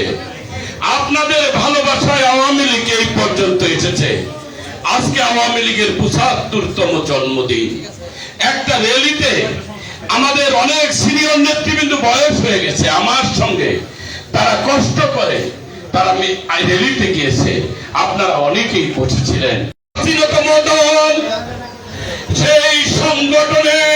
এসেছে আপনাদের ভালোবাসায় আওয়ামী লীগ এই পর্যন্ত এসেছে। আজকে আওয়ামী লীগের পঁচাত্তরতম জন্মদিন। একটা র্যালিতে আমাদের অনেক সিনিয়র নেতৃবৃন্দ বয়স হয়ে গেছে আমার সঙ্গে। তারা কষ্ট করে তারা র্যালিতে গিয়েছে। আপনারা অনেকেই বসেছিলেন। সেই সংগঠনের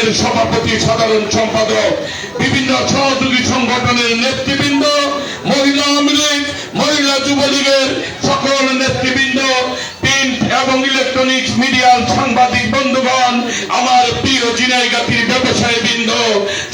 লীগের সভাপতি, সাধারণ সম্পাদক, বিভিন্ন সহযোগী সংগঠনের নেতৃবৃন্দ, মহিলা আওয়ামী মহিলা যুবলীগের সকল নেতৃবৃন্দ, প্রিন্ট এবং ইলেকট্রনিক্স মিডিয়ার সাংবাদিক বন্ধুগণ, আমার প্রিয় জিনাইগাতির ব্যবসায়ী বৃন্দ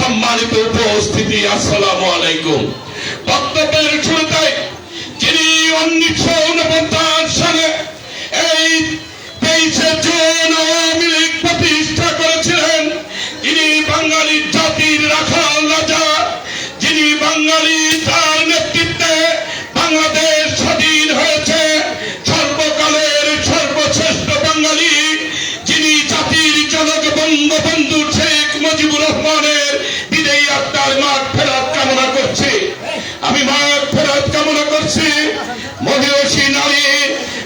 সম্মানিত উপস্থিতি, আসসালামু আলাইকুম। বক্তব্যের শুরুতে যিনি উনিশশো উনপঞ্চাশ সালে এই তেইশে জুন মুজিবুর রহমানের বিদেয়ী আত্মার মাঠ ফেরত কামনা করছি। আমি মাঠ ফেরত কামনা করছি। মহিষী নারী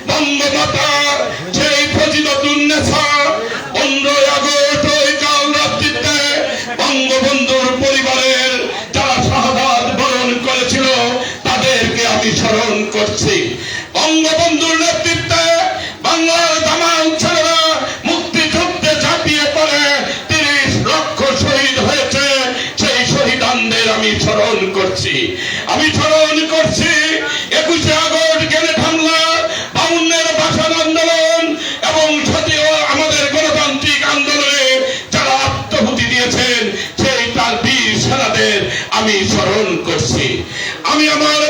বঙ্গমাতা সেই ফজিলতুন নেশা, পনেরোই আগস্ট ওই কাল রাত্রিতে বঙ্গবন্ধুর পরিবারের করেছিল স্মরণ করছি। বঙ্গবন্ধুর নেতৃত্বে বাংলার আমি স্মরণ করছি একুশে আগস্ট গেলে ঠান্ডা বামুনের ভাষণ আন্দোলন এবং সতীয় আমাদের গণতান্ত্রিক আন্দোলনে যারা আত্মভূতি দিয়েছেন, সেই তার বীর সেনাদের আমি স্মরণ করছি। আমি আমার